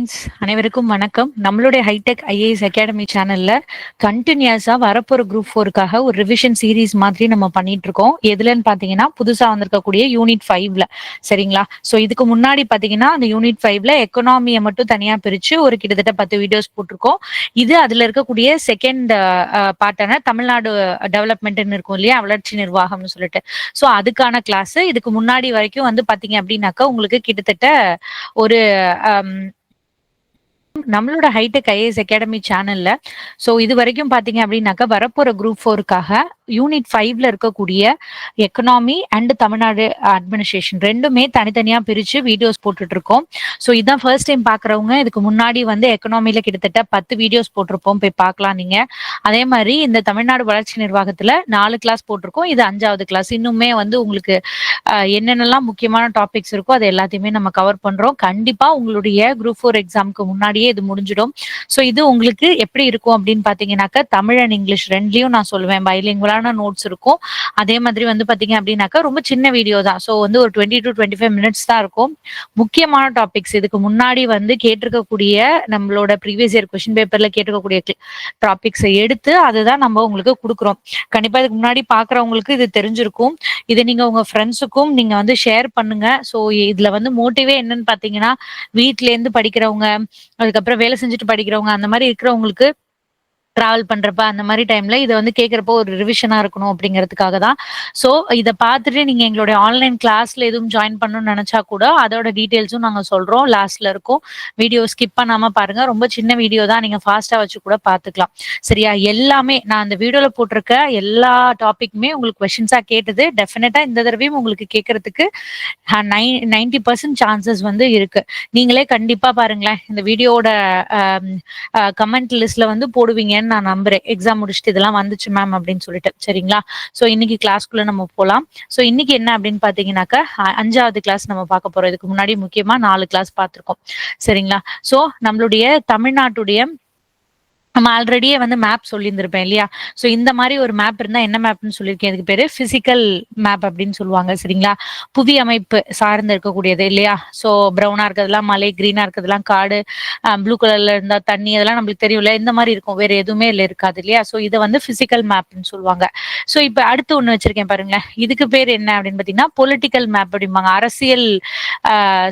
Friends, அனைவருக்கும் வணக்கம். நம்மளுடைய ஹைடெக் ஐஏஎஸ் அகாடமி சேனல்ல கண்டினியூஸா வரப்போற குரூப் ஃபோருக்காக ஒரு ரிவிஷன் சீரிஸ் மாதிரி நம்ம பண்ணிட்டு இருக்கோம். எதுலன்னு பாத்தீங்கன்னா புதுசா வந்திருக்கக்கூடிய யூனிட் ஃபைவ்ல சரிங்களா? ஸோ இதுக்கு முன்னாடி பாத்தீங்கன்னா அந்த யூனிட் ஃபைவ்ல எக்கனாமியை மட்டும் தனியா பிரிச்சு ஒரு கிட்டத்தட்ட பத்து வீடியோஸ் போட்டிருக்கோம். இது அதுல இருக்கக்கூடிய செகண்ட் பார்ட்டான தமிழ்நாடு டெவலப்மெண்ட்னு இருக்கும் இல்லையா வளர்ச்சி நிர்வாகம்னு சொல்லிட்டு ஸோ அதுக்கான கிளாஸ் இதுக்கு முன்னாடி வரைக்கும் வந்து பாத்தீங்க அப்படின்னாக்கா உங்களுக்கு கிட்டத்தட்ட ஒரு நம்மளோட ஹைடெக் ஐஏஎஸ் அகாடமி சேனல்ல ஸோ இது வரைக்கும் பாத்தீங்க அப்படின்னாக்கா வரப்போற குரூப் ஃபோருக்காக யூனிட் ஃபைவ்ல இருக்கக்கூடிய எக்கனாமி அண்ட் தமிழ்நாடு அட்மினிஸ்ட்ரேஷன் ரெண்டுமே தனித்தனியா பிரிச்சு வீடியோஸ் போட்டுட்டு இருக்கோம் ஸோ இதான் ஃபர்ஸ்ட் டைம் பாக்குறவங்க இதுக்கு முன்னாடி வந்து எக்கனாமில கிட்டத்தட்ட பத்து வீடியோஸ் போட்டிருப்போம். போய் பார்க்கலாம் நீங்க. அதே மாதிரி இந்த தமிழ்நாடு வளர்ச்சி நிர்வாகத்துல நாலு கிளாஸ் போட்டிருக்கோம். இது அஞ்சாவது கிளாஸ் இன்னுமே வந்து உங்களுக்கு என்னென்னலாம் முக்கியமான டாபிக்ஸ் இருக்கோ அது எல்லாத்தையுமே நம்ம கவர் பண்றோம். கண்டிப்பா உங்களுடைய குரூப் ஃபோர் எக்ஸாம்க்கு முன்னாடியே இது முடிஞ்சிடும். ஸோ இது உங்களுக்கு எப்படி இருக்கும் அப்படின்னு பாத்தீங்கன்னாக்கா தமிழ் அண்ட் இங்கிலீஷ் ரெண்டுலயும் நான் சொல்லுவேன். பைலிங்குவலான நோட்ஸ் இருக்கும். அதே மாதிரி வந்து பாத்தீங்க அப்படின்னாக்கா ரொம்ப சின்ன வீடியோ தான். ஸோ வந்து ஒரு twenty two twenty five minutes தான் இருக்கும். முக்கியமான டாபிக்ஸ் இதுக்கு முன்னாடி வந்து கேட்டிருக்கக்கூடிய நம்மளோட ப்ரீவியஸ் இயர் கொஸ்டின் பேப்பர்ல கேட்டிருக்கக்கூடிய டாபிக்ஸை எடுத்து அதுதான் நம்ம உங்களுக்கு கொடுக்குறோம். கண்டிப்பா இதுக்கு முன்னாடி பாக்குறவங்களுக்கு இது தெரிஞ்சிருக்கும். இதை நீங்க உங்க ஃப்ரெண்ட்ஸுக்கும் நீங்க வந்து ஷேர் பண்ணுங்க. ஸோ இதுல வந்து மோட்டிவே என்னன்னு பாத்தீங்கன்னா வீட்ல இருந்து படிக்கிறவங்க அதுக்கப்புறம் வேலை செஞ்சுட்டு படிக்கிறவங்க அந்த மாதிரி இருக்கிறவங்களுக்கு டிராவல் பண்றப்ப அந்த மாதிரி டைம்ல இதை வந்து கேட்கறப்போ ஒரு ரிவிஷனா இருக்கணும் அப்படிங்கிறதுக்காக தான். ஸோ இதை பார்த்துட்டு நீங்க எங்களுடைய ஆன்லைன் கிளாஸ்ல எதுவும் ஜாயின் பண்ணணும்னு நினைச்சா கூட அதோட டீட்டெயில்ஸும் நாங்க சொல்றோம். லாஸ்ட்ல இருக்கும். வீடியோ ஸ்கிப் பண்ணாம பாருங்க. ரொம்ப சின்ன வீடியோ தான். நீங்க ஃபாஸ்டா வச்சு கூட பார்த்துக்கலாம். சரியா? எல்லாமே நான் அந்த வீடியோல போட்டிருக்க எல்லா டாபிக்குமே உங்களுக்கு கொஸ்டின்ஸா கேட்டது. டெஃபினட்டா இந்த தடவையும் உங்களுக்கு கேட்கறதுக்கு நைன்டி பர்சன்ட் சான்சஸ் வந்து இருக்கு. நீங்களே கண்டிப்பா பாருங்களேன். இந்த வீடியோட கமெண்ட் லிஸ்ட்ல வந்து போடுவீங்க. போடுவீங்கன்னு நான் நம்புறேன். எக்ஸாம் முடிச்சுட்டு இதெல்லாம் வந்துச்சு மேம் அப்படின்னு சொல்லிட்டு. சரிங்களா? ஸோ இன்னைக்கு கிளாஸ்க்குள்ள நம்ம போகலாம் ஸோ இன்னைக்கு என்ன அப்படின்னு பாத்தீங்கன்னாக்கா அஞ்சாவது கிளாஸ் நம்ம பார்க்க போறோம். இதுக்கு முன்னாடி முக்கியமா நாலு கிளாஸ் பார்த்திருக்கோம். சரிங்களா? ஸோ நம்மளுடைய தமிழ்நாட்டுடைய நம்ம ஆல்ரெடியே வந்து மேப் சொல்லியிருந்திருப்பேன் இல்லையா? ஸோ இந்த மாதிரி ஒரு மேப் இருந்தா என்ன மேப்னு சொல்லியிருக்கேன். இதுக்கு பேரு பிசிக்கல் மேப் அப்படின்னு சொல்லுவாங்க சரிங்களா? புவி அமைப்பு சார்ந்து இருக்கக்கூடியது இல்லையா? ஸோ ப்ரௌனா இருக்கிறதுலாம் மலை கிரீனா இருக்கிறதுலாம் காடு ப்ளூ கலர்ல இருந்தா தண்ணி அதெல்லாம் நம்மளுக்கு தெரியும்ல இந்த மாதிரி இருக்கும். வேற எதுவுமே இல்லை இருக்காது இல்லையா? ஸோ இதை வந்து பிசிக்கல் மேப்னு சொல்லுவாங்க. ஸோ இப்போ அடுத்து ஒன்று வச்சிருக்கேன் பாருங்களேன். இதுக்கு பேர் என்ன அப்படின்னு பார்த்தீங்கன்னா பொலிட்டிக்கல் மேப் அப்படிம்பாங்க. அரசியல்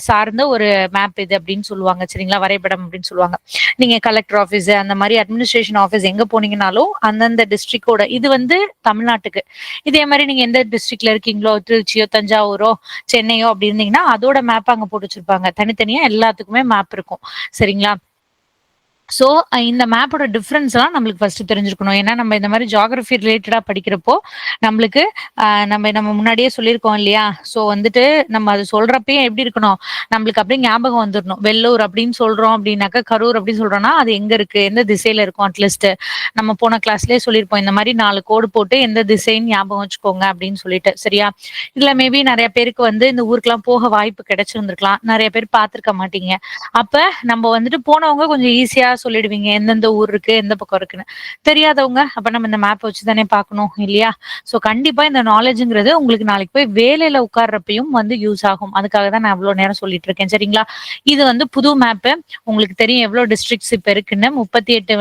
சார்ந்த ஒரு மேப் இது அப்படின்னு சொல்லுவாங்க சரிங்களா? வரைபடம் அப்படின்னு சொல்லுவாங்க. நீங்க கலெக்டர் ஆஃபீஸ் அந்த மாதிரி அட்மினிஸ்ட்ரேஷன் ஆஃபீஸ் எங்க போனீங்கனாலும் அந்தந்த டிஸ்ட்ரிக்டோட இது வந்து தமிழ்நாட்டுக்கு. இதே மாதிரி நீங்க எந்த டிஸ்ட்ரிக்ட்ல இருக்கீங்களோ திருச்சியோ தஞ்சாவூரோ சென்னையோ அப்படி இருந்தீங்கன்னா அதோட மேப் அங்க போட்டு வச்சிருப்பாங்க. தனித்தனியா எல்லாத்துக்குமே மேப் இருக்கும். சரிங்களா? ஸோ இந்த மேப்போட டிஃப்ரென்ஸ் எல்லாம் நம்மளுக்கு ஃபர்ஸ்ட் தெரிஞ்சிருக்கணும். ஏன்னா நம்ம இந்த மாதிரி ஜியாகிரபி ரிலேட்டடா படிக்கிறப்போ நம்மளுக்கு நம்ம நம்ம முன்னாடியே சொல்லியிருக்கோம் இல்லையா? ஸோ வந்துட்டு நம்ம அது சொல்றப்பயே எப்படி இருக்கணும்? நம்மளுக்கு அப்படியே ஞாபகம் வந்துடணும் வெள்ளூர் அப்படின்னு சொல்றோம் அப்படின்னாக்கா கரூர் அப்படின்னு சொல்றோம்னா அது எங்க இருக்கு? எந்த திசையில இருக்கும்? அட்லீஸ்ட் நம்ம போன கிளாஸ்லயே சொல்லியிருப்போம். இந்த மாதிரி நாலு கோடு போட்டு எந்த திசைன்னு ஞாபகம் வச்சுக்கோங்க அப்படின்னு சொல்லிட்டு. சரியா? இதுல மேபி நிறைய பேருக்கு வந்து இந்த ஊருக்குலாம் போக வாய்ப்பு கிடைச்சிருந்திருக்கலாம். நிறைய பேர் பார்த்துருக்க மாட்டீங்க. அப்ப நம்ம வந்துட்டு போனவங்க கொஞ்சம் ஈஸியா சொல்லிடுவீங்க. எந்தெந்த ஊர் இருக்கு எந்த பக்கம் இருக்குன்னு. தெரியாதவங்க அப்ப நம்ம இந்த மேப் வச்சு தானே பார்க்கணும் இல்லையா? சோ கண்டிப்பா இந்த நாலேஜ்ங்கிறது உங்களுக்கு நாளைக்கு போய் வேலையில உட்கார்றப்பையும் வந்து யூஸ் ஆகும். அதுக்காக தான் நான் இவ்வளவு நேரம் சொல்லிட்டு இருக்கேன். சரிங்களா? இது வந்து புது மேப்பு உங்களுக்கு தெரியும் எவ்வளவு டிஸ்ட்ரிக்ட்ஸ் இப்ப இருக்குன்னு. முப்பத்தி எட்டு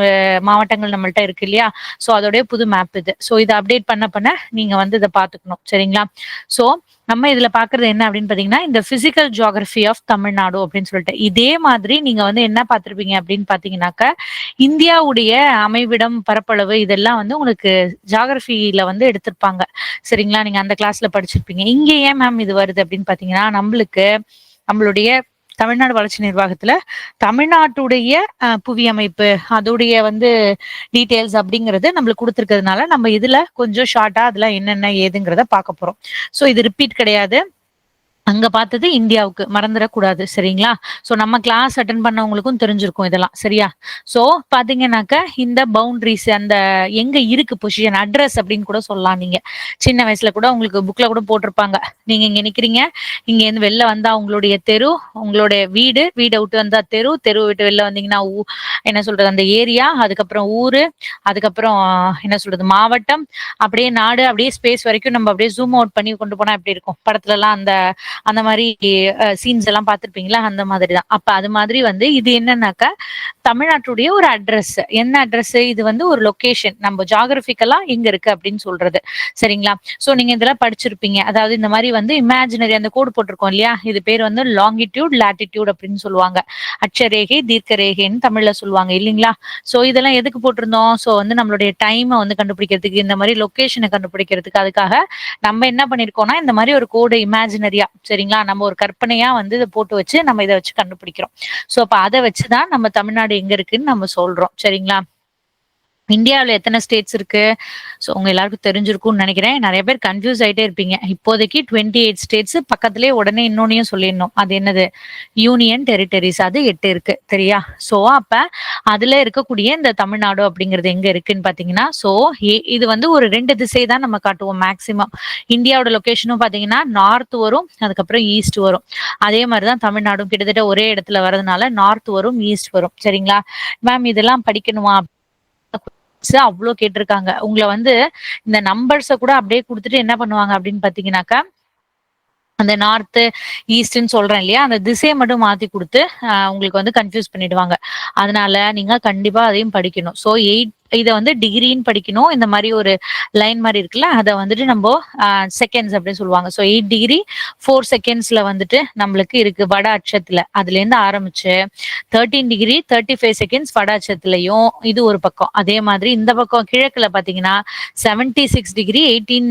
மாவட்டங்கள் நம்மள்ட்ட இருக்கு இல்லையா? சோ அதோடைய புது மேப் இது. சோ இதை அப்டேட் பண்ண பண்ண நீங்க வந்து இதை பாத்துக்கணும் சரிங்களா? சோ நம்ம இதுல பாக்குறது என்ன அப்படின்னு பாத்தீங்கன்னா இந்த பிசிக்கல் ஜியாகிரபி ஆஃப் தமிழ்நாடு அப்படின்னு சொல்லிட்டு. இதே மாதிரி நீங்க வந்து என்ன பார்த்திருப்பீங்க அப்படின்னு பாத்தீங்கன்னாக்க இந்தியாவுடைய அமைவிடம் பரப்பளவு இதெல்லாம் வந்து உங்களுக்கு ஜியாகிரபியில வந்து எடுத்திருப்பாங்க. சரிங்களா? நீங்க அந்த கிளாஸ்ல படிச்சிருப்பீங்க. இங்க ஏன் மேம் இது வருது அப்படின்னு பாத்தீங்கன்னா நம்மளுக்கு நம்மளுடைய தமிழ்நாடு வளர்ச்சி நிர்வாகத்துல தமிழ்நாட்டுடைய புவி அமைப்பு அதோடைய வந்து டீட்டெயில்ஸ் அப்படிங்கறது நம்மளுக்கு கொடுத்துருக்கிறதுனால நம்ம இதுல கொஞ்சம் ஷார்ட்டா அதுல என்னென்ன ஏதுங்கிறத பார்க்க போறோம். ஸோ இது ரிப்பீட் கிடையாது. அங்க பார்த்தது இந்தியாவுக்கு. மறந்துடக்கூடாது சரிங்களா? சோ நம்ம கிளாஸ் அட்டன் பண்ணவங்களுக்கும் தெரிஞ்சிருக்கும் இதெல்லாம் சரியா? சோ பாத்தீங்கன்னாக்க இந்த பவுண்டரிஸ் அந்த எங்க இருக்கு பொசிஷன் அட்ரஸ் அப்படின்னு கூட சொல்லலாம் நீங்க. சின்ன வயசுல கூட உங்களுக்கு புக்ல கூட போட்டிருப்பாங்க. நீங்க இங்க நிக்கிறீங்க இங்க இருந்து வெளில வந்தா உங்களுடைய தெரு உங்களுடைய வீடு வீடை விட்டு வந்தா தெரு தெரு விட்டு வெளில வந்தீங்கன்னா ஊ- என்ன சொல்றது அந்த ஏரியா அதுக்கப்புறம் ஊரு அதுக்கப்புறம் என்ன சொல்றது மாவட்டம். அப்படியே நாடு அப்படியே ஸ்பேஸ் வரைக்கும் நம்ம அப்படியே ஜூம் அவுட் பண்ணி கொண்டு போனா எப்படி இருக்கும்? படத்துல எல்லாம் அந்த அந்த மாதிரி சீன்ஸ் எல்லாம் பார்த்திருப்பீங்களா? அந்த மாதிரி தான் அப்ப அது மாதிரி வந்து இது என்னன்னாக்கா தமிழ்நாட்டுடைய ஒரு அட்ரஸ் என்ன அட்ரஸ் இது வந்து ஒரு லொகேஷன் நம்ம ஜாகிரபிக்கலா எங்க இருக்கு அப்படின்னு சொல்றது. சரிங்களா? சோ நீங்க இதெல்லாம் படிச்சிருப்பீங்க. அதாவது இந்த மாதிரி வந்து இமேஜினரி அந்த கோடு போட்டிருக்கோம் இல்லையா? இது பேர் வந்து லாங்கிடியூட் லாட்டிடியூட் அப்படின்னு சொல்லுவாங்க. அச்சரேகை தீர்க்க ரேகைன்னு தமிழ்ல சொல்லுவாங்க இல்லைங்களா? சோ இதெல்லாம் எதுக்கு போட்டிருந்தோம்? சோ வந்து நம்மளுடைய டைமை வந்து கண்டுபிடிக்கிறதுக்கு இந்த மாதிரி லொகேஷனை கண்டுபிடிக்கிறதுக்கு அதுக்காக நம்ம என்ன பண்ணிருக்கோம்னா இந்த மாதிரி ஒரு கோடு இமேஜினரியா சரிங்களா? நம்ம ஒரு கற்பனையா வந்து இதை போட்டு வச்சு நம்ம இதை வச்சு கண்டுபிடிக்கிறோம். சோ அப்ப அதை வச்சுதான் நம்ம தமிழ்நாடு எங்க இருக்குன்னு நம்ம சொல்றோம். சரிங்களா? இந்தியாவில் எத்தனை ஸ்டேட்ஸ் இருக்கு? ஸோ உங்க எல்லாருக்கும் தெரிஞ்சிருக்கும்னு நினைக்கிறேன். நிறைய பேர் கன்ஃபியூஸ் ஆகிட்டே இருப்பீங்க. இப்போதைக்கு டுவெண்ட்டி எயிட் ஸ்டேட்ஸ் பக்கத்துலேயே உடனே இன்னொன்னையும் சொல்லிடணும். அது என்னது? யூனியன் டெரிட்டரிஸ் அது எட்டு இருக்கு. சரியா? ஸோ அப்ப அதுல இருக்கக்கூடிய இந்த தமிழ்நாடு அப்படிங்கிறது எங்க இருக்குன்னு பாத்தீங்கன்னா ஸோ இது வந்து ஒரு ரெண்டு திசை தான் நம்ம காட்டுவோம் மேக்சிமம் இந்தியாவோட லொக்கேஷனும் பாத்தீங்கன்னா நார்த் வரும் அதுக்கப்புறம் ஈஸ்ட் வரும். அதே மாதிரிதான் தமிழ்நாடும் கிட்டத்தட்ட ஒரே இடத்துல வர்றதுனால நார்த் வரும் ஈஸ்ட் வரும். சரிங்களா? மேம் இதெல்லாம் படிக்கணுமா? அவ்வளோ கேட்டிருக்காங்க. உங்களை வந்து இந்த நம்பர்ஸ கூட அப்படியே கொடுத்துட்டு என்ன பண்ணுவாங்க அப்படின்னு பாத்தீங்கன்னாக்கா அந்த நார்த்து ஈஸ்ட்ன்னு சொல்றேன் இல்லையா அந்த திசையை மட்டும் மாத்தி கொடுத்து உங்களுக்கு வந்து கன்ஃபியூஸ் பண்ணிடுவாங்க. அதனால நீங்க கண்டிப்பா அதையும் படிக்கணும். ஸோ எயிட் இதை வந்து டிகிரின்னு படிக்கணும். இந்த மாதிரி ஒரு லைன் மாதிரி இருக்குல்ல அதை வந்துட்டு நம்ம செகண்ட்ஸ் அப்படின்னு சொல்லுவாங்க. ஸோ எயிட் டிகிரி ஃபோர் செகண்ட்ஸ்ல வந்துட்டு நம்மளுக்கு இருக்கு வட அச்சத்துல. அதுல இருந்து ஆரம்பிச்சு thirteen degree thirty five seconds வட அச்சத்துலயும் இது ஒரு பக்கம். அதே மாதிரி இந்த பக்கம் கிழக்குல பாத்தீங்கன்னா seventy six degree eighteen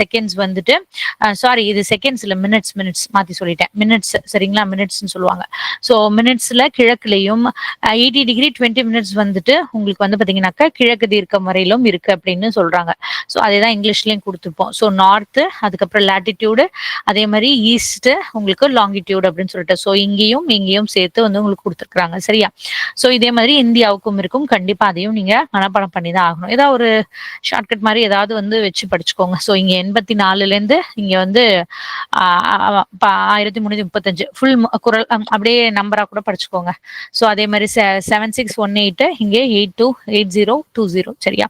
seconds வந்துட்டு சாரி இது செகண்ட்ஸ் இல்லை மினிட்ஸ் மினிட்ஸ் மாத்தி சொல்லிட்டேன். மினிட்ஸ் சரிங்களா? மினிட்ஸ்னு சொல்லுவாங்க. ஸோ மினிட்ஸ்ல கிழக்குலையும் எயிட்டி டிகிரி டுவெண்ட்டி மினிட்ஸ் வந்துட்டு உங்களுக்கு வந்து பாத்தீங்கன்னா பாத்தீங்கன்னாக்கா கிழக்கு தீர்க்கம் வரையிலும் இருக்கு அப்படின்னு சொல்றாங்க. ஸோ அதே தான் இங்கிலீஷ்லயும் கொடுத்துருப்போம். ஸோ நார்த்து அதுக்கப்புறம் லேட்டிடியூடு அதே மாதிரி ஈஸ்ட் உங்களுக்கு லாங்கிடியூடு அப்படின்னு சொல்லிட்டு. ஸோ இங்கேயும் இங்கேயும் சேர்த்து வந்து உங்களுக்கு கொடுத்துருக்காங்க சரியா? ஸோ இதே மாதிரி இந்தியாவுக்கும் இருக்கும். கண்டிப்பா அதையும் நீங்க மனப்பாடம் பண்ணி தான் ஆகணும். ஏதாவது ஒரு ஷார்ட்கட் மாதிரி ஏதாவது வந்து வச்சு படிச்சுக்கோங்க. ஸோ இங்க எண்பத்தி நாலுல இருந்து இங்க வந்து ஆயிரத்தி முன்னூத்தி முப்பத்தஞ்சு. ஃபுல் குரல் அப்படியே நம்பரா கூட படிச்சுக்கோங்க. ஸோ அதே மாதிரி செவன் சிக்ஸ் ஒன் எயிட் இங்கே eight two eight zero two zero சரியா?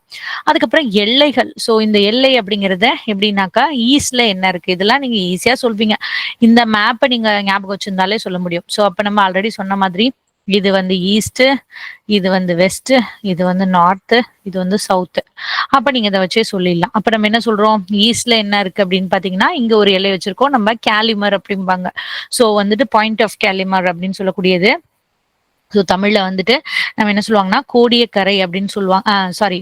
அதுக்கப்புறம் எல்லைகள். ஸோ இந்த எல்லை அப்படிங்கறத எப்படின்னாக்கா ஈஸ்ட்ல என்ன இருக்கு? இதெல்லாம் நீங்க ஈஸியா சொல்வீங்க. இந்த மேப்பை நீங்க ஞாபகம் வச்சிருந்தாலே சொல்ல முடியும். ஸோ அப்ப நம்ம ஆல்ரெடி சொன்ன மாதிரி இது வந்து ஈஸ்ட் இது வந்து வெஸ்ட் இது வந்து நார்த்து இது வந்து சவுத் அப்ப நீங்க இதை வச்சே சொல்லிடலாம். அப்ப நம்ம என்ன சொல்றோம்? ஈஸ்ட்ல என்ன இருக்கு அப்படின்னு பாத்தீங்கன்னா இங்க ஒரு எல்லை வச்சிருக்கோம். நம்ம கேலிமர் அப்படிம்பாங்க. சோ வந்துட்டு பாயிண்ட் ஆஃப் கேலிமர் அப்படின்னு சொல்லக்கூடியது. ஸோ தமிழ்ல வந்துட்டு நம்ம என்ன சொல்லுவாங்கன்னா கோடியக்கரை அப்படின்னு சொல்லுவாங்க சாரி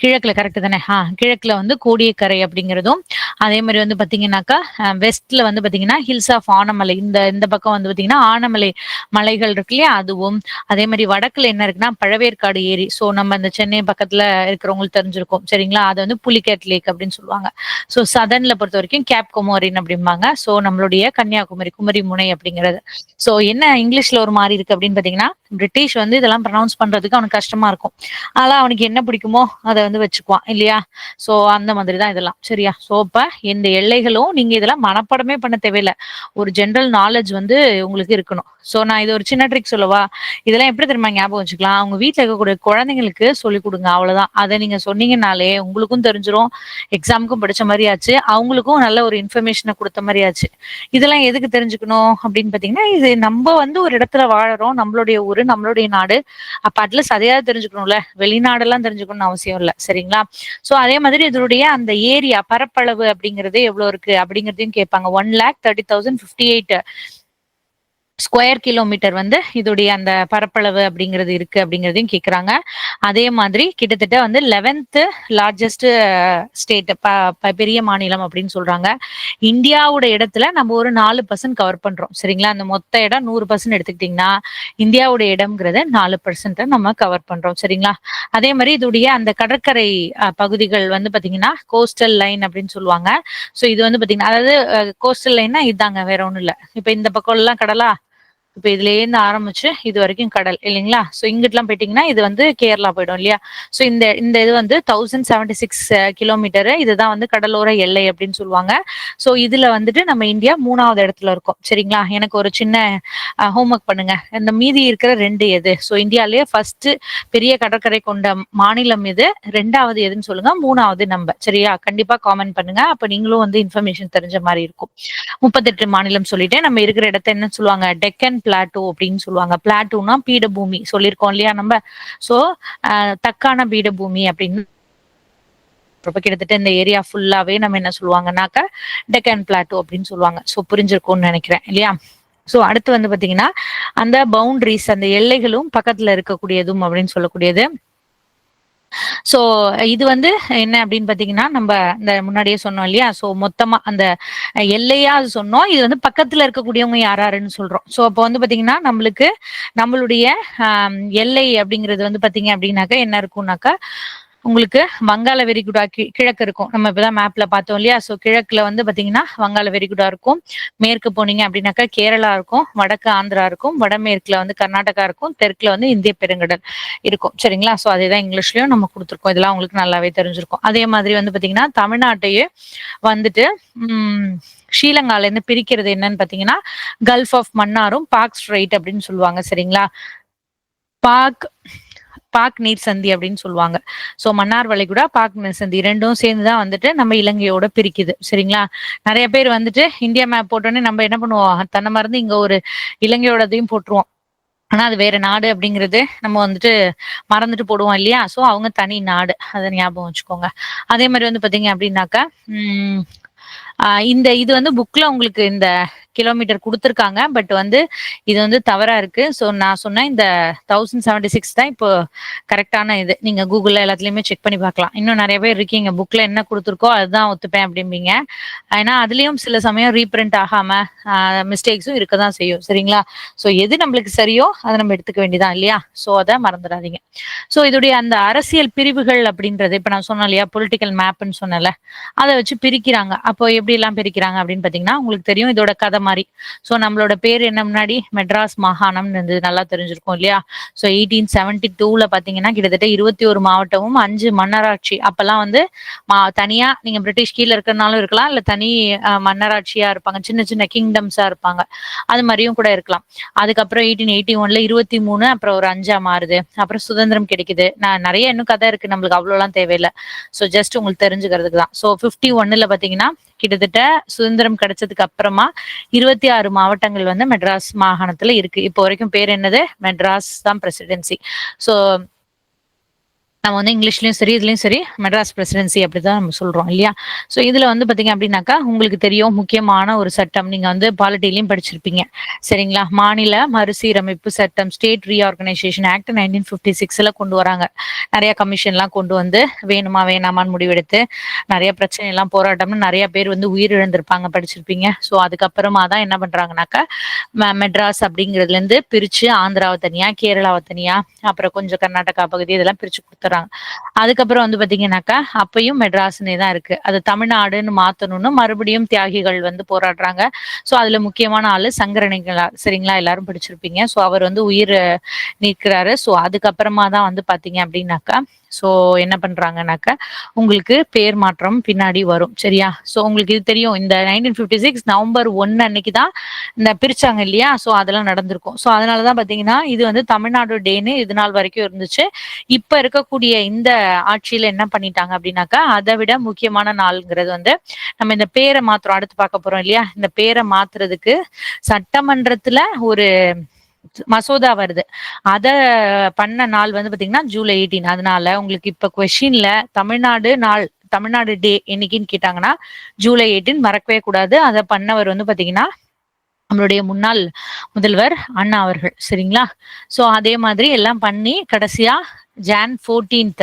கிழக்குல கரெக்ட் தானே? ஆ கிழக்குல வந்து கோடியக்கரை அப்படிங்கிறதும் அதே மாதிரி வந்து பாத்தீங்கன்னாக்கா வெஸ்ட்ல வந்து பாத்தீங்கன்னா ஹில்ஸ் ஆஃப் ஆனமலை. இந்த இந்த பக்கம் வந்து பாத்தீங்கன்னா ஆனமலை மலைகள் இருக்கு இல்லையா? அதுவும். அதே மாதிரி வடக்குல என்ன இருக்குன்னா பழவேற்காடு ஏரி. ஸோ நம்ம இந்த சென்னை பக்கத்துல இருக்கிறவங்களுக்கு தெரிஞ்சிருக்கும். சரிங்களா? அது வந்து புலிகேட் லேக் அப்படின்னு சொல்லுவாங்க. ஸோ சதன்ல பொறுத்த வரைக்கும் கேப் குமரின் அப்படிம்பாங்க. ஸோ நம்மளுடைய கன்னியாகுமரி குமரி முனை அப்படிங்கிறது. ஸோ என்ன இங்கிலீஷ்ல ஒரு மாதிரி இருக்கு அப்படின்னு பாத்தீங்கன்னா பிரிட்டிஷ் வந்து இதெல்லாம் ப்ரனவுன்ஸ் பண்றதுக்கு அவனுக்கு கஷ்டமா இருக்கும். அதெல்லாம் அவனுக்கு என்ன பிடிக்குமோ அதை வந்து வச்சுக்குவான் இல்லையா? சோ அந்த மாதிரி தான் இதெல்லாம். சரியா? சோ இப்ப இந்த எல்லைகளும் நீங்க இதெல்லாம் மனப்படமே பண்ண தேவையில்லை. ஒரு ஜென்ரல் நாலேஜ் வந்து உங்களுக்கு இருக்கணும். சோ நான் இது ஒரு சின்ன ட்ரிக் சொல்லவா? இதெல்லாம் எப்படி தெரியுமா ஞாபகம் வச்சுக்கலாம்? அவங்க வீட்டுல இருக்கக்கூடிய குழந்தைங்களுக்கு சொல்லி கொடுங்க அவ்வளவுதான். அதை நீங்க சொன்னீங்கனாலே உங்களுக்கும் தெரிஞ்சிரும். எக்ஸாமுக்கும் படிச்ச மாதிரி ஆச்சு அவங்களுக்கும் நல்ல ஒரு இன்ஃபர்மேஷனை கொடுத்த மாதிரி ஆச்சு இதெல்லாம் எதுக்கு தெரிஞ்சுக்கணும் அப்படின்னு பாத்தீங்கன்னா இது நம்ம வந்து ஒரு இடத்துல வாழறோம். நம்மளுடைய ஊரு நம்மளுடைய நாடு. அப்ப அட்லீஸ்ட் அதையாவது தெரிஞ்சுக்கணும்ல. வெளிநாடெல்லாம் தெரிஞ்சுக்கணும்னு அவசியம் இல்லை. சரிங்களா? சோ அதே மாதிரி இதனுடைய அந்த ஏரியா பரப்பளவு அப்படிங்கறது எவ்வளவு இருக்கு அப்படிங்கறதையும் கேட்பாங்க. One lakh thirty thousand fifty eight square kilometre வந்து இதோடைய அந்த பரப்பளவு அப்படிங்கிறது இருக்கு அப்படிங்கிறதையும் கேட்குறாங்க அதே மாதிரி கிட்டத்தட்ட வந்து லெவன்த்து லார்ஜஸ்ட் ஸ்டேட் பெரிய மாநிலம் அப்படின்னு சொல்றாங்க. இந்தியாவோட இடத்துல நம்ம ஒரு நாலு பர்சன்ட் கவர் பண்றோம். சரிங்களா? அந்த மொத்த இடம் நூறு பர்சன்ட் எடுத்துக்கிட்டீங்கன்னா இந்தியாவோட இடம்ங்கிறத நாலு பர்சன்ட்டை நம்ம கவர் பண்றோம். சரிங்களா? அதே மாதிரி இதோடைய அந்த கடற்கரை பகுதிகள் வந்து பாத்தீங்கன்னா கோஸ்டல் லைன் அப்படின்னு சொல்லுவாங்க. ஸோ இது வந்து பாத்தீங்கன்னா அதாவது கோஸ்டல் லைன்னா இதாங்க வேற ஒன்றும் இல்லை. இப்போ இந்த பக்கம் எல்லாம் கடலா இப்ப இதுல இருந்து ஆரம்பிச்சு இது வரைக்கும் கடல் இல்லைங்களா? சோ இங்கிட்டலாம் போயிட்டீங்கன்னா இது வந்து கேரளா போயிடும் இல்லையா? சோ இந்த இந்த இது வந்து தௌசண்ட் செவன்டி சிக்ஸ் கிலோமீட்டர் இதுதான் வந்து கடலோர எல்லை அப்படின்னு சொல்லுவாங்க. சோ இதுல வந்துட்டு நம்ம இந்தியா மூணாவது இடத்துல இருக்கோம் சரிங்களா? எனக்கு ஒரு சின்ன ஹோம்ஒர்க் பண்ணுங்க. இந்த மீதி இருக்கிற ரெண்டு எது? சோ இந்தியாலேயே ஃபர்ஸ்ட் பெரிய கடற்கரை கொண்ட மாநிலம் இது ரெண்டாவது எதுன்னு சொல்லுங்க மூணாவது நம்ம சரியா? கண்டிப்பா காமெண்ட் பண்ணுங்க. அப்ப நீங்களும் வந்து இன்ஃபர்மேஷன் தெரிஞ்ச மாதிரி இருக்கும். முப்பத்தெட்டு மாநிலம் சொல்லிட்டு நம்ம இருக்கிற இடத்த என்ன சொல்லுவாங்க? டெக்கன் பிளாட்டோ அப்படின்னு சொல்லுவாங்க. பிளாட்டோனா பீடபூமி சொல்லியிருக்கோம் இல்லையா நம்ம? சோ தக்கான பீடபூமி அப்படின்னு இப்போ கிட்டத்தட்ட இந்த ஏரியா ஃபுல்லாவே நம்ம என்ன சொல்லுவாங்கன்னாக்க டெக்கன் பிளாட்டோ அப்படின்னு சொல்லுவாங்க. சோ புரிஞ்சிருக்கும்னு நினைக்கிறேன் இல்லையா? சோ அடுத்து வந்து பாத்தீங்கன்னா அந்த பவுண்டரிஸ் அந்த எல்லைகளும் பக்கத்துல இருக்கக்கூடியதும் அப்படின்னு சொல்லக்கூடியது. சோ இது வந்து என்ன அப்படின்னு பாத்தீங்கன்னா நம்ம இந்த முன்னாடியே சொன்னோம் இல்லையா? சோ மொத்தமா அந்த எல்லையா அது சொன்னோம். இது வந்து பக்கத்துல இருக்கக்கூடியவங்க யாராருன்னு சொல்றோம். சோ அப்போ வந்து பாத்தீங்கன்னா நம்மளுக்கு நம்மளுடைய ஆஹ் எல்லை அப்படிங்கிறது வந்து பாத்தீங்க அப்படின்னாக்கா என்ன இருக்கும்னாக்கா உங்களுக்கு வங்காள விரிகுடா கி- கிழக்கு இருக்கும். நம்ம இப்பதான் மேப்ல பார்த்தோம் இல்லையா? ஸோ கிழக்குல வந்து பாத்தீங்கன்னா வங்காள விரிகுடா இருக்கும். மேற்கு போனீங்க அப்படின்னாக்கா கேரளா இருக்கும் வடக்கு ஆந்திரா இருக்கும் வடமேற்குல வந்து கர்நாடகா இருக்கும் தெற்குல வந்து இந்திய பெருங்கடல் இருக்கும். சரிங்களா? ஸோ அதே தான் இங்கிலீஷ்லயும் நம்ம கொடுத்துருக்கோம். இதெல்லாம் உங்களுக்கு நல்லாவே தெரிஞ்சிருக்கும். அதே மாதிரி வந்து பாத்தீங்கன்னா தமிழ்நாட்டையே வந்துட்டு உம் ஸ்ரீலங்கால இருந்து பிரிக்கிறது என்னன்னு பாத்தீங்கன்னா கல்ஃப் ஆஃப் மன்னாரும் பாக் ஸ்ட்ரைட் அப்படின்னு சொல்லுவாங்க. சரிங்களா? பாக் பாக் நீர் சந்தி அப்படின்னு சொல்லுவாங்க. சோ மன்னார் வளைகுடா பாக் நீர் சந்தி ரெண்டும் சேர்ந்துதான் வந்துட்டு நம்ம இலங்கையோட பிரிக்குது. சரிங்களா? நிறைய பேர் வந்துட்டு இந்தியா மேப் போட்டோன்னே நம்ம என்ன பண்ணுவோம்? தன்னை மறந்து இங்க ஒரு இலங்கையோடதையும் போட்டுருவோம். ஆனா அது வேற நாடு அப்படிங்கிறது நம்ம வந்துட்டு மறந்துட்டு போடுவோம் இல்லையா? சோ அவங்க தனி நாடு. அதை ஞாபகம் வச்சுக்கோங்க. அதே மாதிரி வந்து பாத்தீங்க அப்படின்னாக்கா உம் இந்த இது வந்து புக்ல உங்களுக்கு இந்த கிலோமீட்டர் கொடுத்துருக்காங்க. பட் வந்து இது வந்து தவறா இருக்கு. ஸோ நான் சொன்ன இந்த தௌசண்ட் செவன்டி சிக்ஸ் தான் இப்போ கரெக்டான இது. நீங்க கூகுள்ல எல்லாத்துலயுமே செக் பண்ணி பார்க்கலாம். இன்னும் நிறைய பேர் இருக்கீங்க புக்ல என்ன கொடுத்துருக்கோ அதுதான் ஒத்துப்பேன் அப்படிம்பீங்க. ஏன்னா அதுலயும் சில சமயம் ரீப்ரிண்ட் ஆகாம மிஸ்டேக்ஸும் இருக்க தான் செய்யும். சரிங்களா? ஸோ எது நம்மளுக்கு சரியோ அதை நம்ம எடுத்துக்க வேண்டியதான் இல்லையா? ஸோ அதை மறந்துடாதீங்க. ஸோ இதோடைய அந்த அரசியல் பிரிவுகள் அப்படின்றது இப்போ நான் சொன்னேன் இல்லையா பொலிட்டிக்கல் மேப்னு சொன்னேன்ல அதை வச்சு பிரிக்கிறாங்க. அப்போ எப்படி எல்லாம் பிரிக்கிறாங்க அப்படின்னு பாத்தீங்கன்னா உங்களுக்கு தெரியும் இதோட கதை மாதிரி. ஸோ நம்மளோட பேர் என்ன முன்னாடி? மெட்ராஸ் மாகாணம்னு இருந்து நல்லா தெரிஞ்சிருக்கும் இல்லையா? ஸோ எயிட்டீன் செவன்டி டூல பாத்தீங்கன்னா கிட்டத்தட்ட இருபத்தி ஒரு மாவட்டமும் அஞ்சு மன்னராட்சி. அப்பெல்லாம் வந்து மா தனியா நீங்க பிரிட்டிஷ் கீழே இருக்கிறனாலும் இருக்கலாம் இல்ல தனி அஹ், மன்னராட்சியா இருப்பாங்க. சின்ன சின்ன கிங்டம்ஸா இருப்பாங்க. அது மாதிரியும் கூட இருக்கலாம். அதுக்கப்புறம் எயிட்டீன் எயிட்டி ஒன்ல இருபத்தி மூணு அப்புறம் ஒரு அஞ்சா மாறுது. அப்புறம் சுதந்திரம் கிடைக்குது. நான் நிறைய இன்னும் கதை இருக்கு. நம்மளுக்கு அவ்வளோலாம் தேவையில்லை. ஸோ ஜஸ்ட் உங்களுக்கு தெரிஞ்சுக்கிறதுக்கு தான். ஸோ ஃபிஃப்டி ஒன்னுல பாத்தீங்கன்னா கிட்டத்தட்ட சுதந்திரம் கிடைச்சதுக்கு அப்புறமா இருபத்தி ஆறு மாவட்டங்கள் வந்து மெட்ராஸ் மாகாணத்துல இருக்கு. இப்போ வரைக்கும் பேர் என்னது? மெட்ராஸ் தான் பிரசிடென்சி ஸோ நம்ம வந்து இங்கிலீஷ்லயும் சரி இதுலயும் சரி மெட்ராஸ் பிரசிடென்சி அப்படிதான் நம்ம சொல்றோம் இல்லையா? சோ இதுல வந்து பாத்தீங்க அப்படின்னாக்கா உங்களுக்கு தெரியும் முக்கியமான ஒரு சட்டம் நீங்க வந்து பாலிட்டிலையும் படிச்சிருப்பீங்க. சரிங்களா? மாநில மறுசீரமைப்பு சட்டம் state reorganisation act nineteen fifty சிக்ஸ்ல கொண்டு வராங்க. நிறைய கமிஷன் எல்லாம் கொண்டு வந்து வேணுமா வேணாமான்னு முடிவெடுத்து நிறைய பிரச்சனை எல்லாம் போராட்டம்னு நிறைய பேர் வந்து உயிரிழந்திருப்பாங்க படிச்சிருப்பீங்க. சோ அதுக்கப்புறமா தான் என்ன பண்றாங்கனாக்கா ம- மெட்ராஸ் அப்படிங்கிறதுல இருந்து பிரிச்சு ஆந்திராவை தனியா கேரளாவை தனியா அப்புறம் கொஞ்சம் கர்நாடகா பகுதி இதெல்லாம் பிரிச்சு கொடுத்துறாங்க அதுக்கப்புறம் வந்து பாத்தீங்கன்னாக்கா அப்பயும் மெட்ராஸ்னே தான் இருக்கு. அது தமிழ்நாடுன்னு மாத்தணும்னு மறுபடியும் தியாகிகள் வந்து போராடுறாங்க. சோ அதுல முக்கியமான ஆளு சங்கரணிகளா சரிங்களா? எல்லாரும் படிச்சிருப்பீங்க. சோ அவர் வந்து உயிர் நிற்கிறாரு ஸோ சோ அதுக்கப்புறமா தான் வந்து பாத்தீங்க அப்படின்னாக்கா சோ என்ன பண்றாங்கன்னாக்கா உங்களுக்கு பேர் மாற்றம் பின்னாடி வரும் சரியா? சோ உங்களுக்கு இது தெரியும் இந்த நைன்டீன் ஃபிஃப்டி சிக்ஸ் நவம்பர் ஒன்னு அன்னைக்கு தான் இந்த பிரிச்சாங்க இல்லையா? சோ அதெல்லாம் நடந்திருக்கும். சோ அதனாலதான் பாத்தீங்கன்னா இது வந்து தமிழ்நாடு டேன்னு இது நாள் வரைக்கும் இருந்துச்சு. இப்ப இருக்கக்கூடிய இந்த ஆட்சியில என்ன பண்ணிட்டாங்க அப்படின்னாக்கா அதை விட முக்கியமான நாள்ங்கிறது வந்து நம்ம இந்த பேரை மாத்திரம் அடுத்து பார்க்க போறோம் இல்லையா? இந்த பேரை மாத்துறதுக்கு சட்டமன்றத்துல ஒரு மசோதா வருது. அத பண்ண நாள் வந்து பாத்தீங்கன்னா ஜூலை எயிட்டீன் அதனால உங்களுக்கு இப்ப கொஸ்டின்ல தமிழ்நாடு நாள் தமிழ்நாடு டே என்னைக்குன்னு கேட்டாங்கன்னா ஜூலை எயிட்டீன் மறக்கவே கூடாது. அதை பண்ணவர் வந்து பாத்தீங்கன்னா நம்மளுடைய முன்னாள் முதல்வர் அண்ணா அவர்கள். சரிங்களா? சோ அதே மாதிரி எல்லாம் பண்ணி கடைசியா June fourteenth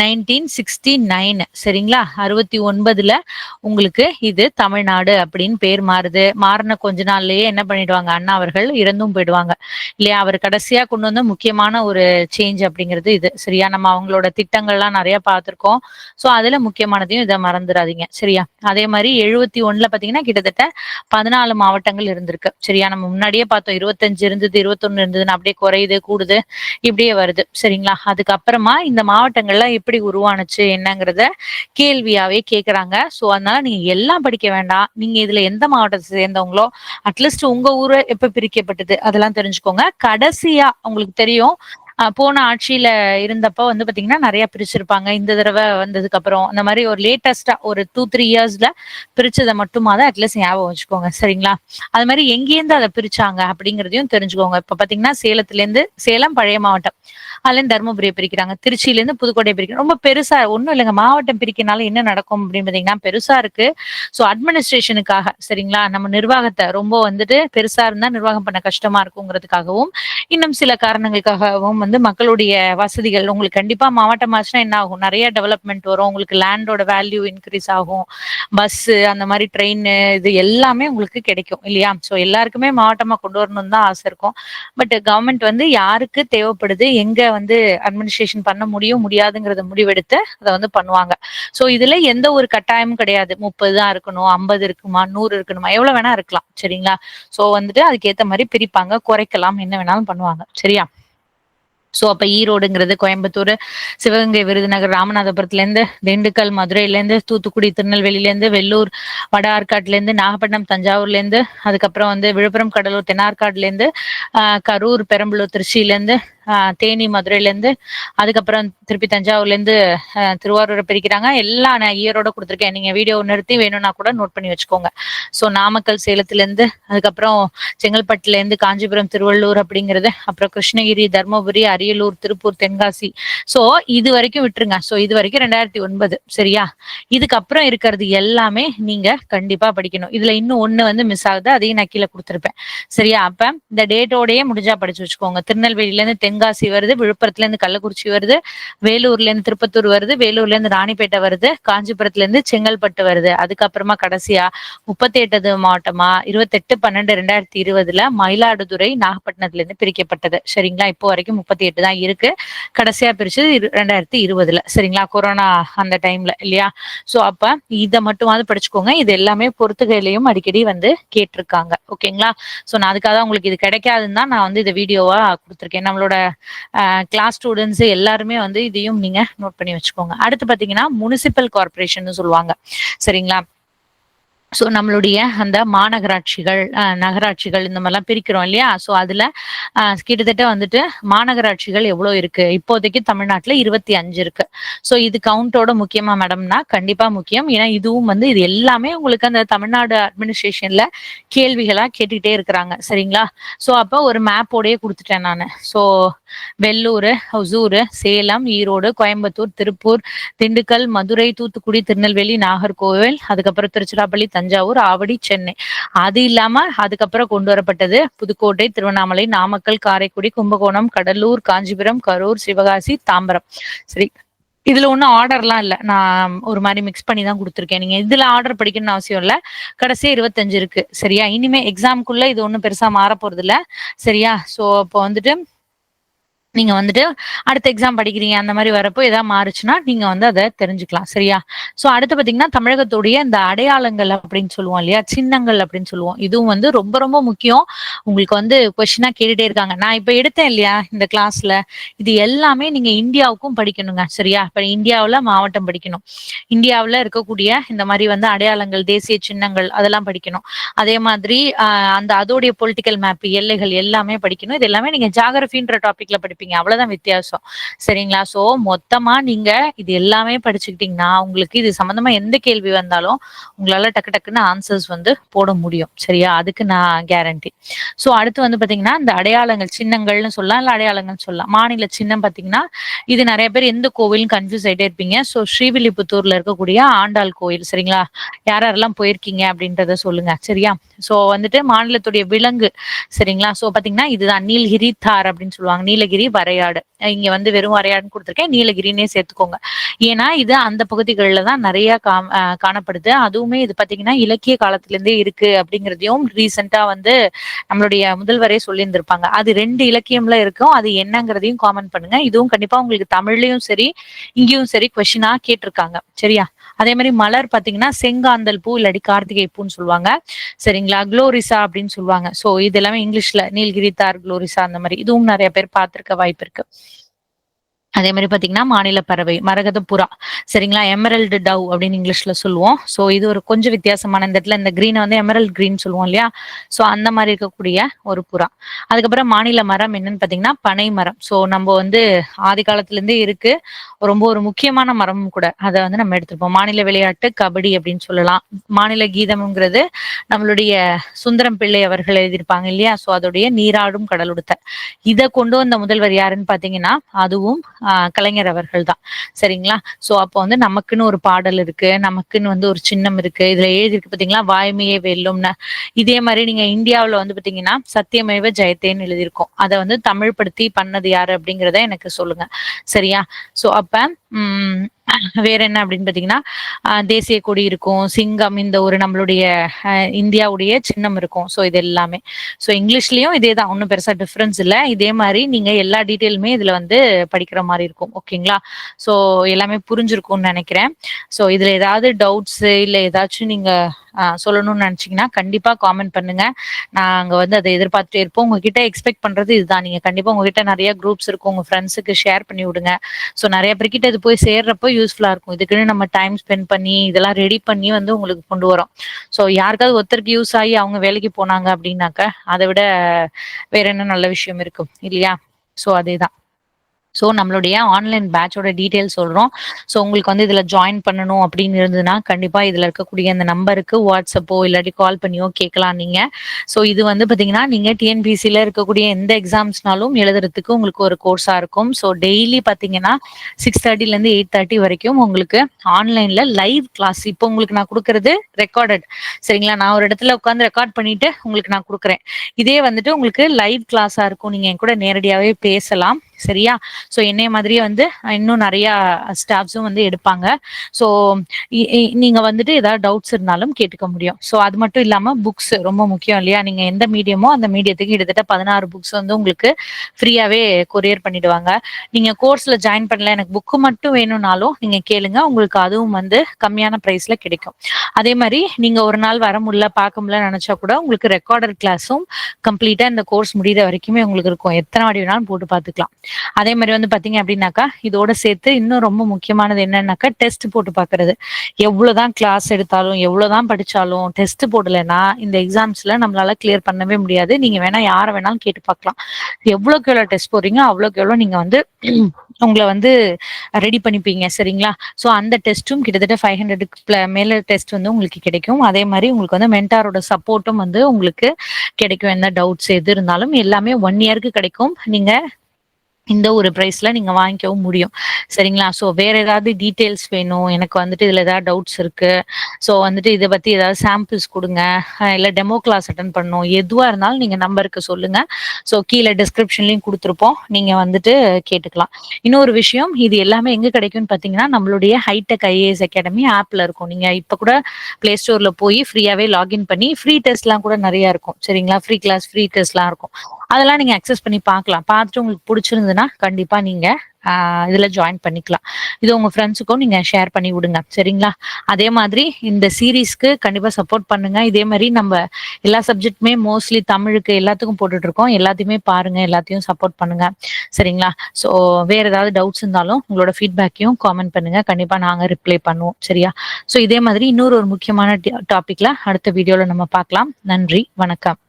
nineteen sixty nine சரிங்களா? அறுபத்தி ஒன்பதுல உங்களுக்கு இது தமிழ்நாடு அப்படின்னு பேர் மாறுது. மாறின கொஞ்ச நாள்லயே என்ன பண்ணிடுவாங்க? அண்ணா அவர்கள் இறந்தும் போயிடுவாங்க. இல்லையா? அவர் கடைசியா கொண்டு வந்த முக்கியமான ஒரு சேஞ்ச் அப்படிங்கிறது இது. சரியா? நம்ம அவங்களோட திட்டங்கள்லாம் நிறைய பார்த்துருக்கோம். சோ அதுல முக்கியமானதையும் இதை மறந்துடாதீங்க. சரியா? அதே மாதிரி எழுபத்தி ஒண்ணுல பாத்தீங்கன்னா கிட்டத்தட்ட பதினாலு மாவட்டங்கள் இருந்திருக்கு. சரியா? நம்ம முன்னாடியே பார்த்தோம். இருபத்தஞ்சு இருந்தது இருபத்தொன்னு இருந்ததுன்னு அப்படியே குறையுது கூடுது இப்படியே வருது. சரிங்களா? அப்புறமா இந்த மாவட்டங்கள்லாம் எப்படி உருவானுச்சு என்னங்கிறத கேள்வியாவே கேக்குறாங்க. சோ அதனால நீங்க எல்லாம் படிக்க வேண்டாம். நீங்க இதுல எந்த மாவட்டத்தை சேர்ந்தவங்களோ அட்லீஸ்ட் உங்க ஊரை எப்ப பிரிக்கப்பட்டது அதெல்லாம் தெரிஞ்சுக்கோங்க. கடைசியா உங்களுக்கு தெரியும் போன ஆட்சியில இருந்தப்ப வந்து பாத்தீங்கன்னா நிறைய பிரிச்சிருப்பாங்க. இந்த தடவை வந்ததுக்கு அப்புறம் அந்த மாதிரி ஒரு லேட்டஸ்டா ஒரு டூ த்ரீ இயர்ஸ்ல பிரிச்சதை மட்டுமாதான் அட்லீஸ்ட் ஞாபகம் வச்சுக்கோங்க. சரிங்களா? அது மாதிரி எங்கேருந்து அதை பிரிச்சாங்க அப்படிங்கறதையும் தெரிஞ்சுக்கோங்க. இப்ப பாத்தீங்கன்னா சேலத்துல இருந்து சேலம் பழைய மாவட்டம். அதுல தருமபுரியை பிரிக்கிறாங்க திருச்சியிலேருந்து புதுக்கோட்டையை புதுக்கோட்டை பிரிக்கிறாங்க. ரொம்ப பெருசா ஒன்றும் இல்லைங்க மாவட்டம் பிரிக்கனால என்ன நடக்கும் அப்படின்னு பாத்தீங்கன்னா பெருசா இருக்கு. ஸோ அட்மினிஸ்ட்ரேஷனுக்காக சரிங்களா? நம்ம நிர்வாகத்தை ரொம்ப வந்துட்டு பெருசா இருந்தா நிர்வாகம் பண்ண கஷ்டமா இருக்குங்கிறதுக்காகவும் இன்னும் சில காரணங்களுக்காகவும் வந்து மக்களுடைய வசதிகள் உங்களுக்கு கண்டிப்பா மாவட்டம் ஆச்சுன்னா என்ன ஆகும்? நிறைய டெவலப்மெண்ட் வரும். உங்களுக்கு லேண்டோட வேல்யூ இன்க்ரீஸ் ஆகும். பஸ் அந்த மாதிரி ட்ரெயின் இது எல்லாமே உங்களுக்கு கிடைக்கும் இல்லையா? ஸோ எல்லாருக்குமே மாவட்டமா கொண்டு வரணும்னு தான் ஆசை இருக்கும். பட் கவர்மெண்ட் வந்து யாருக்கு தேவைப்படுது? எங்க வந்து அட்மினிஸ்ட்ரேஷன் பண்ண முடியும் முடியாதுங்கிறத முடிவெடுத்து அதை வந்து பண்ணுவாங்க. ஸோ இதுல எந்த ஒரு கட்டாயமும் கிடையாது. முப்பது தான் இருக்கணும் ஐம்பது இருக்குமா நூறு இருக்கணுமா எவ்வளவு வேணா இருக்கலாம் சரிங்களா? சோ வந்துட்டு அதுக்கேத்த மாதிரி பிரிப்பாங்க குறைக்கலாம் என்ன வேணாலும் பண்ணுவாங்க சரியா? சோ அப்ப ஈரோடுங்கிறது கோயம்புத்தூர் சிவகங்கை விருதுநகர் ராமநாதபுரத்துல இருந்து திண்டுக்கல் மதுரையில இருந்து தூத்துக்குடி திருநெல்வேலியில இருந்து வெள்ளூர் வட ஆற்காட்டுல இருந்து நாகப்பட்டினம் தஞ்சாவூர்ல இருந்து அதுக்கப்புறம் வந்து விழுப்புரம் கடலூர் தென்னார்காடுல இருந்து ஆஹ் கரூர் பெரம்பலூர் திருச்சியில இருந்து தேனி மதுரையிலேருந்து அதுக்கப்புறம் திருப்பி தஞ்சாவூர்ல இருந்து திருவாரூரை பிரிக்கிறாங்க. எல்லாம் நான் இயரோட கொடுத்துருக்கேன். நீங்க வீடியோ நிறுத்தி வேணும்னா கூட நோட் பண்ணி வச்சுக்கோங்க. சோ நாமக்கல் சேலத்துல இருந்து அதுக்கப்புறம் செங்கல்பட்டுல இருந்து காஞ்சிபுரம் திருவள்ளூர் அப்படிங்கிறது அப்புறம் கிருஷ்ணகிரி தர்மபுரி அரியலூர் திருப்பூர் தென்காசி. சோ இது வரைக்கும் விட்டுருங்க. ஸோ இது வரைக்கும் ரெண்டாயிரத்தி ஒன்பது. சரியா? இதுக்கப்புறம் இருக்கிறது எல்லாமே நீங்க கண்டிப்பா படிக்கணும். இதுல இன்னும் ஒன்று வந்து மிஸ் ஆகுது. அதையும் நான் கீழே கொடுத்துருப்பேன். சரியா? அப்ப இந்த டேட்டோடையே முடிஞ்சா படிச்சு வச்சுக்கோங்க. திருநெல்வேலியிலேருந்து தென் தென்காசி வருது விழுப்புரத்துல இருந்து கள்ளக்குறிச்சி வருது வேலூர்ல இருந்து திருப்பத்தூர் வருது வேலூர்ல இருந்து ராணிப்பேட்டை வருது காஞ்சிபுரத்துல இருந்து செங்கல்பட்டு வருது. அதுக்கப்புறமா கடைசியா முப்பத்தி எட்டாவது மாவட்டமா இருபத்தெட்டு பன்னெண்டு ரெண்டாயிரத்தி இருபதுல மயிலாடுதுறை நாகப்பட்டினத்துல இருந்து பிரிக்கப்பட்டது. சரிங்களா? இப்போ வரைக்கும் முப்பத்தி எட்டு தான் இருக்கு. கடைசியா பிரிச்சது ரெண்டாயிரத்தி இருபதுல. சரிங்களா? கொரோனா அந்த டைம்ல இல்லையா? சோ அப்ப இதை மட்டுமாவது படிச்சுக்கோங்க. இது எல்லாமே பொறுத்துகையிலையும் அடிக்கடி வந்து கேட்டிருக்காங்க. ஓகேங்களா? சோ நான் அதுக்காக தான் உங்களுக்கு இது கிடைக்காதுன்னு தான் நான் வந்து இந்த வீடியோவா கொடுத்துருக்கேன். நம்மளோட கிளாஸ் ஸ்டூடெண்ட்ஸ் எல்லாருமே வந்து இதையும் நீங்க நோட் பண்ணி வச்சுக்கோங்க. அடுத்து பாத்தீங்கன்னா முனிசிபல் கார்பரேஷன் சொல்லுவாங்க. சரிங்களா? ஸோ நம்மளுடைய அந்த மாநகராட்சிகள் நகராட்சிகள் இந்த மாதிரிலாம் பிரிக்கிறோம் இல்லையா? ஸோ அதில் கிட்டத்தட்ட வந்துட்டு மாநகராட்சிகள் எவ்வளோ இருக்கு? இப்போதைக்கு தமிழ்நாட்டில் இருபத்தி அஞ்சு இருக்கு. ஸோ இது கவுண்டோட முக்கியமா மேடம்னா கண்டிப்பா முக்கியம். ஏன்னா இதுவும் வந்து இது எல்லாமே உங்களுக்கு அந்த தமிழ்நாடு அட்மினிஸ்ட்ரேஷன்ல கேள்விகளாக கேட்டுக்கிட்டே இருக்கிறாங்க. சரிங்களா? ஸோ அப்போ ஒரு மேப்போடயே கொடுத்துட்டேன் நான். ஸோ வெள்ளூர் ஹசூர் சேலம் ஈரோடு கோயம்புத்தூர் திருப்பூர் திண்டுக்கல் மதுரை தூத்துக்குடி திருநெல்வேலி நாகர்கோவில் அதுக்கப்புறம் திருச்சிராப்பள்ளி தஞ்சாவூர் ஆவடி சென்னை. அது இல்லாம அதுக்கப்புறம் கொண்டு வரப்பட்டது புதுக்கோட்டை திருவண்ணாமலை நாமக்கல் காரைக்குடி கும்பகோணம் கடலூர் காஞ்சிபுரம் கரூர் சிவகாசி தாம்பரம். சரி இதுல ஒன்றும் ஆர்டர்லாம் இல்ல. நான் ஒரு மாதிரி மிக்ஸ் பண்ணி தான் கொடுத்துருக்கேன். நீங்க இதுல ஆர்டர் படிக்கணும்னு அவசியம் இல்ல. கடைசியா இருபத்தஞ்சு இருக்கு. சரியா? இனிமே எக்ஸாம்க்குள்ள இது ஒன்றும் பெருசா மாற போறது இல்லை சரியா? சோ அப்போ வந்துட்டு நீங்க வந்துட்டு அடுத்த எக்ஸாம் படிக்கிறீங்க அந்த மாதிரி வரப்போ ஏதாவது மாறுச்சுன்னா நீங்க வந்து அதை தெரிஞ்சுக்கலாம் சரியா? சோ அடுத்து பாத்தீங்கன்னா தமிழகத்துடைய இந்த அடையாளங்கள் அப்படின்னு சொல்லுவோம் இல்லையா? சின்னங்கள் அப்படின்னு சொல்லுவோம். இதுவும் வந்து ரொம்ப ரொம்ப முக்கியம். உங்களுக்கு வந்து கொஸ்டினா கேட்டுட்டே இருக்காங்க. நான் இப்ப எடுத்தேன் இல்லையா இந்த கிளாஸ்ல இது எல்லாமே நீங்க இந்தியாவுக்கும் படிக்கணுங்க சரியா? இப்ப இந்தியாவில் மாவட்டம் படிக்கணும். இந்தியாவில் இருக்கக்கூடிய இந்த மாதிரி வந்து அடையாளங்கள் தேசிய சின்னங்கள் அதெல்லாம் படிக்கணும். அதே மாதிரி அந்த அதோடைய பொலிட்டிக்கல் மேப் எல்லைகள் எல்லாமே படிக்கணும். இது எல்லாமே நீங்க ஜாகிரபின்ற டாபிக்ல படிப்பீங்க. அவ்வளவுதான் வித்தியாசம். சரிங்களா? சோ மொத்தமா நீங்க இது எல்லாமே படிச்சுக்கிட்டீங்கன்னா உங்களுக்கு இது சம்பந்தமா எந்த கேள்வி வந்தாலும் உங்களால டக்கு டக்குன்னு ஆன்சர்ஸ் வந்து போட முடியும். சரியா? அதுக்கு நான் கேரண்டி சோ அடுத்து வந்து பாத்தீங்கன்னா இந்த அடையாளங்கள் சின்னங்கள்னு சொல்லலாம் இல்ல அடையாளங்கள்னு சொல்லலாம். மாநில சின்னம் பாத்தீங்கன்னா இது நிறைய பேர் எந்த கோவிலும் கன்ஃபியூஸ் ஆயிட்டே இருப்பீங்க. சோ ஸ்ரீவில்லிபுத்தூர்ல இருக்கக்கூடிய ஆண்டாள் கோயில் சரிங்களா? யார் யாரெல்லாம் போயிருக்கீங்க அப்படின்றத சொல்லுங்க. சரியா? சோ வந்துட்டு மாநிலத்துடைய விலங்கு சரிங்களா? சோ பாத்தீங்கன்னா இதுதான். நீலகிரி தார் அப்படின்னு சொல்லுவாங்க. நீலகிரி வரையாடு. இங்க வந்து வெறும் வரையாடுன்னு கொடுத்துருக்கேன். நீலகிரினே சேர்த்துக்கோங்க. ஏன்னா இது அந்த பகுதிகளில் தான் நிறைய கா- காணப்படுது. அதுவுமே இது பாத்தீங்கன்னா இலக்கிய காலத்துல இருந்தே இருக்கு அப்படிங்கிறதையும் ரீசெண்டா வந்து நம்மளுடைய முதல்வரே சொல்லியிருந்திருப்பாங்க. அது ரெண்டு இலக்கியம்ல இருக்கும். அது என்னங்கிறதையும் காமெண்ட் பண்ணுங்க. இதுவும் கண்டிப்பா உங்களுக்கு தமிழ்லயும் சரி இங்கேயும் சரி கொஸ்டினா கேட்டிருக்காங்க. சரியா? அதே மாதிரி மலர் பாத்தீங்கன்னா செங்காந்தல் பூ இல்லாட்டி கார்த்திகை பூன்னு சொல்லுவாங்க. சரிங்களா? குளோரிசா அப்படின்னு சொல்லுவாங்க. சோ இது எல்லாமே இங்கிலீஷ்ல. நீல்கிரி தார் குளோரிசா அந்த மாதிரி. இதுவும் நிறைய பேர் பார்த்திருக்க வாய்ப்பு இருக்கு. அதே மாதிரி பாத்தீங்கன்னா மாநில பறவை மரகத புறா. சரிங்களா? எமரல்டு டவ் அப்படின்னு இங்கிலீஷ்ல சொல்லுவோம். ஸோ இது ஒரு கொஞ்சம் வித்தியாசமான இந்த இடத்துல இந்த கிரீனை வந்து எமரல் கிரீன் சொல்லுவோம் இல்லையா? ஸோ அந்த மாதிரி இருக்கக்கூடிய ஒரு புறா. அதுக்கப்புறம் மாநில மரம் என்னன்னு பாத்தீங்கன்னா பனை மரம். ஸோ நம்ம வந்து ஆதி காலத்துல இருந்தே இருக்கு. ரொம்ப ஒரு முக்கியமான மரமும் கூட. அதை வந்து நம்ம எடுத்துருப்போம். மாநில விளையாட்டு கபடி அப்படின்னு சொல்லலாம். மாநில கீதம்ங்கிறது நம்மளுடைய சுந்தரம் பிள்ளை அவர்கள் எழுதியிருப்பாங்க இல்லையா? சோ அதோடைய நீராடும் கடலுடுத்த. இதை கொண்டு வந்த முதல்வர் யாருன்னு பாத்தீங்கன்னா அதுவும் கலைஞர் அவர்கள் தான். சரிங்களா? சோ அப்போ வந்து நமக்குன்னு ஒரு பாடல் இருக்கு. நமக்குன்னு வந்து ஒரு சின்னம் இருக்கு. இதுல எழுதியிருக்கு பாத்தீங்களா? வாய்மையே வெல்லும்னு. இதே மாதிரி நீங்க இந்தியாவுல வந்து பாத்தீங்கன்னா சத்தியமேவ ஜெயத்தேன்னு எழுதியிருக்கோம். அதை வந்து தமிழ்படுத்தி பண்ணது யாரு அப்படிங்கறத எனக்கு சொல்லுங்க. சரியா? சோ அப்ப உம் வேற என்ன அப்படின்னு பாத்தீங்கன்னா தேசிய கொடி இருக்கும் சிங்கம் இந்த ஒரு நம்மளுடைய இந்தியாவுடைய சின்னம் இருக்கும். சோ இது எல்லாமே. சோ இங்கிலீஷ்லயும் இதே தான். ஒன்றும் பெருசா டிஃபரன்ஸ் இல்லை. இதே மாதிரி நீங்க எல்லா டீட்டெயிலுமே இதுல வந்து படிக்கிற மாதிரி இருக்கும். ஓகேங்களா? சோ எல்லாமே புரிஞ்சிருக்கும்னு நினைக்கிறேன். சோ இதுல ஏதாவது டவுட்ஸ் இல்ல ஏதாச்சும் நீங்க சொல்லணும்னு நினைச்சீங்கன்னா கண்டிப்பா காமெண்ட் பண்ணுங்க. நாங்க வந்து அதை எதிர்பார்த்துட்டே இருப்போம். உங்ககிட்ட எக்ஸ்பெக்ட் பண்றது இதுதான். நீங்க கண்டிப்பா உங்ககிட்ட நிறைய குரூப்ஸ் இருக்கும் உங்க ஃப்ரெண்ட்ஸுக்கு ஷேர் பண்ணி விடுங்க. சோ நிறைய பேர்கிட்ட இது போய் சேர்றப்போ யூஸ்ஃபுல்லா இருக்கும். இதுக்குன்னு நம்ம டைம் ஸ்பெண்ட் பண்ணி இதெல்லாம் ரெடி பண்ணி வந்து உங்களுக்கு கொண்டு வரோம். சோ யாருக்காவது ஒருத்தருக்கு யூஸ் ஆகி அவங்க வேலைக்கு போனாங்க அப்படின்னாக்க அதை விட வேற என்ன நல்ல விஷயம் இருக்கும்? இல்லையா? சோ அதேதான். ஸோ நம்மளுடைய ஆன்லைன் பேட்சோட டீட்டெயில் சொல்கிறோம் ஸோ உங்களுக்கு வந்து இதில் ஜாயின் பண்ணணும் அப்படின்னு இருந்ததுன்னா கண்டிப்பாக இதில் இருக்கக்கூடிய அந்த நம்பருக்கு வாட்ஸ்அப்போ இல்லாட்டி கால் பண்ணியோ கேட்கலாம் நீங்கள் ஸோ இது வந்து பார்த்தீங்கன்னா நீங்கள் டிஎன்பிசியில் இருக்கக்கூடிய எந்த எக்ஸாம்ஸ்னாலும் எழுதுறதுக்கு உங்களுக்கு ஒரு கோர்ஸாக இருக்கும். ஸோ டெய்லி பார்த்தீங்கன்னா சிக்ஸ் தேர்ட்டிலேருந்து எயிட் தேர்ட்டி வரைக்கும் உங்களுக்கு ஆன்லைனில் லைவ் கிளாஸ் இப்போ உங்களுக்கு நான் கொடுக்கறது ரெக்கார்டட் சரிங்களா? நான் ஒரு இடத்துல உட்காந்து ரெக்கார்ட் பண்ணிட்டு உங்களுக்கு நான் கொடுக்குறேன். இதே வந்துட்டு உங்களுக்கு லைவ் கிளாஸாக இருக்கும். நீங்கள் என் கூட நேரடியாகவே பேசலாம். சரியா? ஸோ என்னைய மாதிரியே வந்து இன்னும் நிறைய ஸ்டாஃப்ஸும் வந்து எடுப்பாங்க. ஸோ நீங்கள் வந்துட்டு ஏதாவது டவுட்ஸ் இருந்தாலும் கேட்டுக்க முடியும். ஸோ அது மட்டும் இல்லாமல் புக்ஸ் ரொம்ப முக்கியம் இல்லையா? நீங்கள் எந்த மீடியமோ அந்த மீடியத்துக்கு கிட்டத்தட்ட பதினாறு புக்ஸ் வந்து உங்களுக்கு ஃப்ரீயாவே கொரியர் பண்ணிடுவாங்க. நீங்க கோர்ஸில் ஜாயின் பண்ணல எனக்கு புக்கு மட்டும் வேணும்னாலும் நீங்கள் கேளுங்க. உங்களுக்கு அதுவும் வந்து கம்மியான ப்ரைஸில் கிடைக்கும். அதே மாதிரி நீங்க ஒரு நாள் வர முடியல பார்க்க முடியல நினச்சா கூட உங்களுக்கு ரெக்கார்டர் கிளாஸும் கம்ப்ளீட்டாக இந்த கோர்ஸ் முடிகிற வரைக்குமே உங்களுக்கு இருக்கும். எத்தனை வாடி வேணாலும் போட்டு பார்த்துக்கலாம். அதே மாதிரி வந்து பாத்தீங்க அப்படின்னாக்கா இதோட சேர்த்து இன்னும் ரொம்ப முக்கியமானது என்னன்னாக்கா டெஸ்ட் போட்டு பாக்குறது. எவ்வளவுதான் கிளாஸ் எடுத்தாலும் எவ்வளவுதான் படிச்சாலும் டெஸ்ட் போடலைன்னா இந்த எக்ஸாம்ஸ்ல நம்மளால கிளியர் பண்ணவே முடியாது. நீங்க வேணா யாரை வேணாலும் கேட்டு பார்க்கலாம் எவ்வளவுக்கு எவ்வளவு டெஸ்ட் போடுறீங்க அவ்வளவுக்கு எவ்வளவு நீங்க வந்து உங்களை வந்து ரெடி பண்ணிப்பீங்க சரிங்களா? ஸோ அந்த டெஸ்ட்டும் கிட்டத்தட்ட ஃபைவ் ஹண்ட்ரடுக்கு மேல டெஸ்ட் வந்து உங்களுக்கு கிடைக்கும். அதே மாதிரி உங்களுக்கு வந்து மென்டாரோட சப்போர்ட்டும் வந்து உங்களுக்கு கிடைக்கும். எந்த டவுட்ஸ் எது இருந்தாலும் எல்லாமே ஒன் இயருக்கு கிடைக்கும். நீங்க இந்த ஒரு ப்ரைஸ்ல நீங்க வாங்கிக்கவும் முடியும். சரிங்களா? ஸோ வேற ஏதாவது டீட்டெயில்ஸ் வேணும். எனக்கு வந்துட்டு இதுல ஏதாவது டவுட்ஸ் இருக்கு. ஸோ வந்துட்டு இதை பத்தி ஏதாவது சாம்பிள்ஸ் கொடுங்க. இல்லை இல்ல டெமோ கிளாஸ் அட்டன் பண்ணணும். எதுவா இருந்தாலும் நீங்க நம்பருக்கு சொல்லுங்க. ஸோ கீழே டிஸ்கிரிப்ஷன்லயும் கொடுத்துருப்போம். நீங்க வந்துட்டு கேட்டுக்கலாம். இன்னொரு விஷயம் இது எல்லாமே எங்க கிடைக்கும்னு பாத்தீங்கன்னா நம்மளுடைய ஹைடெக் ஐஏஎஸ் அகாடமி ஆப்ல இருக்கும். நீங்க இப்ப கூட பிளே ஸ்டோர்ல போய் ஃப்ரீயாவே லாகின் பண்ணி ஃப்ரீ டெஸ்ட்லாம் கூட நிறைய இருக்கும். சரிங்களா? ஃப்ரீ கிளாஸ் ஃப்ரீ டெஸ்ட்லாம் இருக்கும். அதெல்லாம் நீங்க அக்சஸ் பண்ணி பார்க்கலாம். பார்த்துட்டு உங்களுக்கு பிடிச்சிருந்ததுன்னா கண்டிப்பா நீங்க இதில் இதுல ஜாயின் பண்ணிக்கலாம். இது உங்க ஃப்ரெண்ட்ஸுக்கும் நீங்க ஷேர் பண்ணி விடுங்க. சரிங்களா? அதே மாதிரி இந்த சீரீஸ்க்கு கண்டிப்பா சப்போர்ட் பண்ணுங்க. இதே மாதிரி நம்ம எல்லா சப்ஜெக்ட்டுமே மோஸ்ட்லி தமிழுக்கு எல்லாத்துக்கும் போட்டுட்டு இருக்கோம் எல்லாத்தையுமே பாருங்க. எல்லாத்தையும் சப்போர்ட் பண்ணுங்க. சரிங்களா? ஸோ வேற ஏதாவது டவுட்ஸ் இருந்தாலும் உங்களோட ஃபீட்பேக்கையும் காமெண்ட் பண்ணுங்க. கண்டிப்பா நாங்க ரிப்ளை பண்ணுவோம். சரியா? ஸோ இதே மாதிரி இன்னொரு ஒரு முக்கியமான டாபிக்ல அடுத்த வீடியோல நம்ம பார்க்கலாம். நன்றி. வணக்கம்.